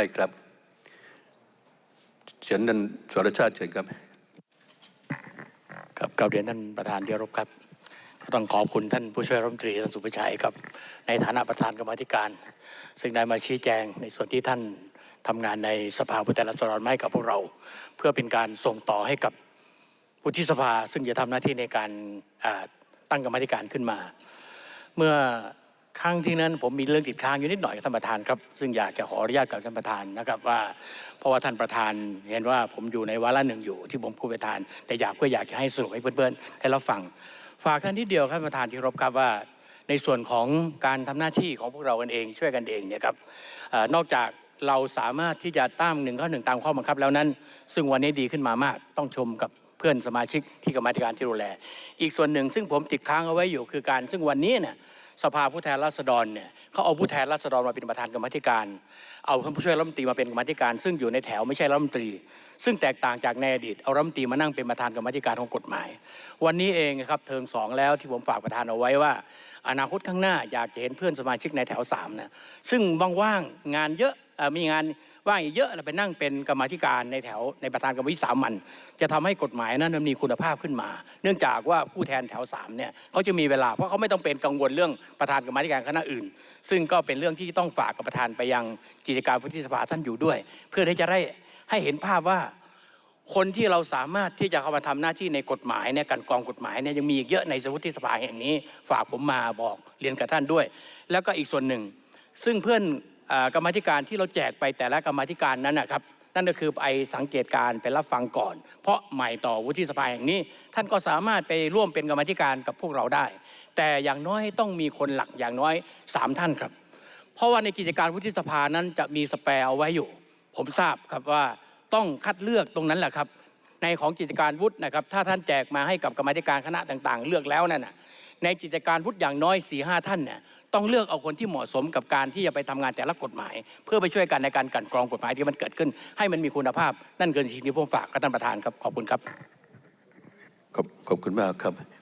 ได้ครับเชิญนันสรชาติเชิญครับครับกราบเรียนท่านประธานที่เคารพครับก็ต้องขอบคุณท่านผู้ช่วยรัฐมนตรีท่านสุภชัยครับ ในฐานะประธานกรรมธิการ ซึ่งได้มาชี้แจงในส่วนที่ท่านทำงานในสภาผู้แทนราษฎรให้กับพวกเรา เพื่อเป็นการส่งต่อให้กับวุฒิสภา ซึ่งจะทำหน้าที่ในการตั้งกรรมธิการขึ้นมา เมื่อ ครั้งที่นั้นผมมีเรื่องติดค้างอยู่นิดหน่อยกับท่านประธานครับ ซึ่งอยากจะขออนุญาตกับท่านประธานนะครับว่า เพราะว่าท่านประธานเห็นว่าผมอยู่ในวาระหนึ่งอยู่ที่ผมผู้ประธาน แต่อยากเพื่ออยากจะให้สรุปให้เพื่อนๆได้รับฟังฝากท่านที่เดียวครับท่านประธานที่รบครับว่า ในส่วนของการทำหน้าที่ของพวกเรากันเอง ช่วยกันเองเนี่ยครับอนอกจากเราสามารถที่จะตั้งหนึ่งข้อหนึ่งตามข้อบังคับแล้วนั้น ซึ่งวันนี้ดีขึ้นมามากต้องชมกับเพื่อนสมาชิกที่กรรมธิการที่ดูแล อีกส่วนหนึ่งซึ่งผมติดค้างเอาไว้อยู่คือการซึ่งวันนี้เนี่ย สภาผู้แทนราษฎรเนี่ยเขาเอาผู้แทนราษฎรมาเป็นประธานกรรมธิการ เอาท่านผู้ช่วยรัฐมนตรีมาเป็นกรรมธิการ ซึ่งอยู่ในแถวไม่ใช่รัฐมนตรี ซึ่งแตกต่างจากในอดีตเอารัฐมนตรีมานั่งเป็นประธานกรรมธิการของกฎหมาย วันนี้เองครับเทอมสองแล้วที่ผมฝากประธานเอาไว้ว่า อนาคตข้างหน้าอยากจะเห็นเพื่อนสมาชิกในแถวสามนะซึ่งว่างๆงานเยอะ มีงานว่างอีกเยอะเราไปนั่งเป็นกรรมธิการในแถวในประธานกรรมวิสามันจะทำให้กฎหมายนั้นมีคุณภาพขึ้นมา เนื่องจากว่าผู้แทนแถวสามเนี่ยเขาจะมีเวลาเพราะเขาไม่ต้องเป็นกังวลเรื่องประธานกรรมธิการคณะอื่น ซึ่งก็เป็นเรื่องที่ต้องฝากกับประธานไปยังกิจการวุฒิสภาท่านอยู่ด้วย เพื่อที่จะได้ให้เห็นภาพว่าคนที่เราสามารถที่จะเข้ามาทำหน้าที่ในกฎหมายเนี่ยการกองกฎหมายเนี่ยยังมีอีกเยอะในสวุฒิสภาแห่งนี้ ฝากผมมาบอกเรียนกับท่านด้วย แล้วก็อีกส่วนหนึ่ง ซึ่งเพื่อน กรรมธิการที่เราแจกไปแต่ละกรรมธิการนั้นนะครับนั่นก็คือไปสังเกตการไปรับฟังก่อน เพราะใหม่ต่อวุฒิสภาแห่งนี้ ท่านก็สามารถไปร่วมเป็นกรรมธิการกับพวกเราได้ แต่อย่างน้อยต้องมีคนหลักอย่างน้อยสามท่านครับ เพราะว่าในกิจการวุฒิสภานั้นจะมีสแปรเอาไว้อยู่ ผมทราบครับว่าต้องคัดเลือกตรงนั้นแหละครับ ในของกิจการวุฒินะครับถ้าท่านแจกมาให้กับกรรมธิการคณะต่าง ๆ เลือกแล้วนั่นน่ะในกิจการวุฒิอย่างน้อย4ีหท่านเนี่ยต้องเลือกเอาคนที่เหมาะสมกับการที่จะไปทำงานแต่ละกฎหมาย เพื่อไปช่วยกันในการกันกรองกฎหมายที่มันเกิดขึ้น ให้มันมีคุณภาพ นั่นเกินสิ่งที่ผมฝากกับท่านประธานครับขอบคุณครับขอบขอบคุณมากครับ